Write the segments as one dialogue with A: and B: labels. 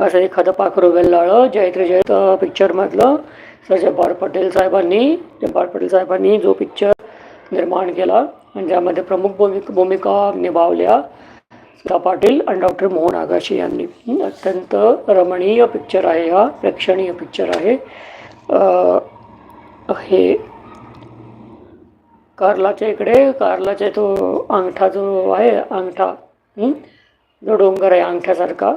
A: असं एखादं पाखरू वेल्लाळं जयत्र जयत पिक्चरमधलं सर जब्बार पटेल साहेबांनी जब्बार पटेल साहेबांनी जो पिक्चर निर्माण केला आणि ज्यामध्ये प्रमुख भूमिक भूमिका निभावल्या सुधा पाटील आणि डॉक्टर मोहन आगाशी यांनी. अत्यंत रमणीय पिक्चर आहे हा प्रेक्षणीय पिक्चर आहे. हे कारलाच्या इकडे कारलाच्या तो अंगठा जो आहे अंगठा जो डोंगर आहे अंगठ्यासारखा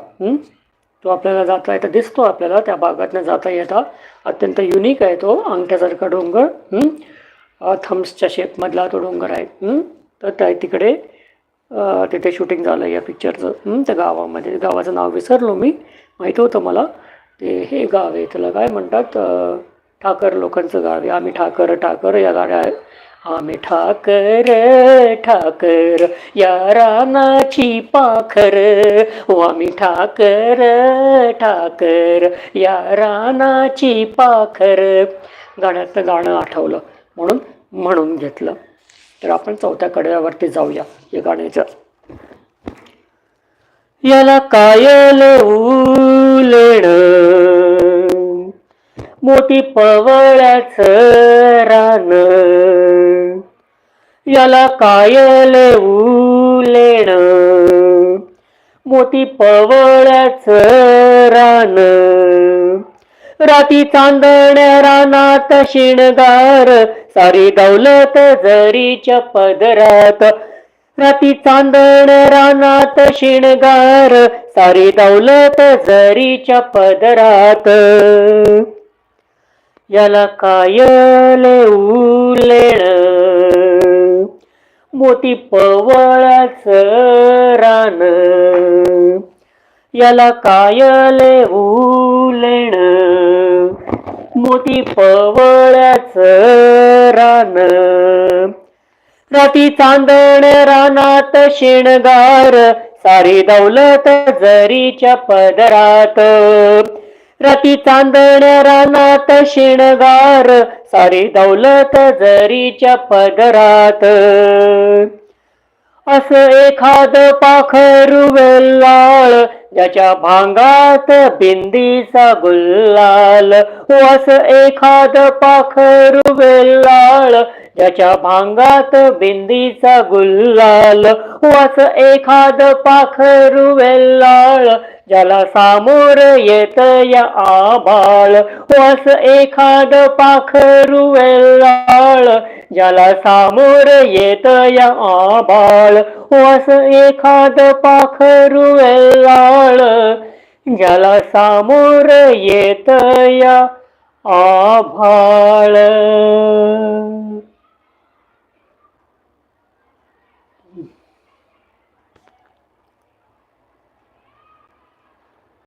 A: तो आपल्याला जाता येता दिसतो आपल्याला त्या भागातनं जाता येता. अत्यंत युनिक आहे तो अंगठ्यासारखा डोंगर थम्सच्या शेपमधला तो डोंगर आहे तर त्या तिकडे तिथे शूटिंग झालं या पिक्चरचं त्या गावामध्ये गावाचं नाव विसरलो मी. माहिती होतं मला. ते हे गाव आहे त्याला काय म्हणतात ठाकर लोकांचं गाव आहे. आम्ही ठाकर ठाकर या गाड्या आहे आम्ही ठाकर ठाकर या रानाची पाखर. ओ आम्ही ठाकर ठाकर या रानाची पाखर. गाण्यातलं गाणं आठवलं म्हणून म्हणून घेतलं. तर आपण चौथ्या कडव्यावरती जाऊया या गाण्याचं. याला कायल उलेण मोठी पवळ्याच रान. याला कायल उलेण मोती पवळ्याच रान. राती चांदण्या रानात शिणगार. सारी दौलत जरीच्या पदरात. राती चांदण रानात शिणगार. सारी दौलत जरीच्या पदरात. याला कायल उलेण मोती पवळाच रान. याला कायल उलेण. मोती पवळ्याच रान. राती चांदण रानात शेणगार. सारी दौलत जरीच्या पदरात. रती चांदण रानात शिणगार सारी दौलत जरीच्या पदरात. असं एखाद पाखरू वेल्लाळ ज्याच्या भांगात बिंदीचा गुल्लाल. हो, असं एखाद पाखरू वेल्लाळ ज्याच्या भांगात बिंदीचा गुल्लाल. वाच एखाद पाखरू वेल्लाळ ज्याला सामोर येत या आभाळ. वाच एखाद पाखरू वेल्लाळ ज्याला सामोर येत या आभाळ. वाच एखाद पाखरू वेल्लाळ ज्याला सामोर येत या आभाळ.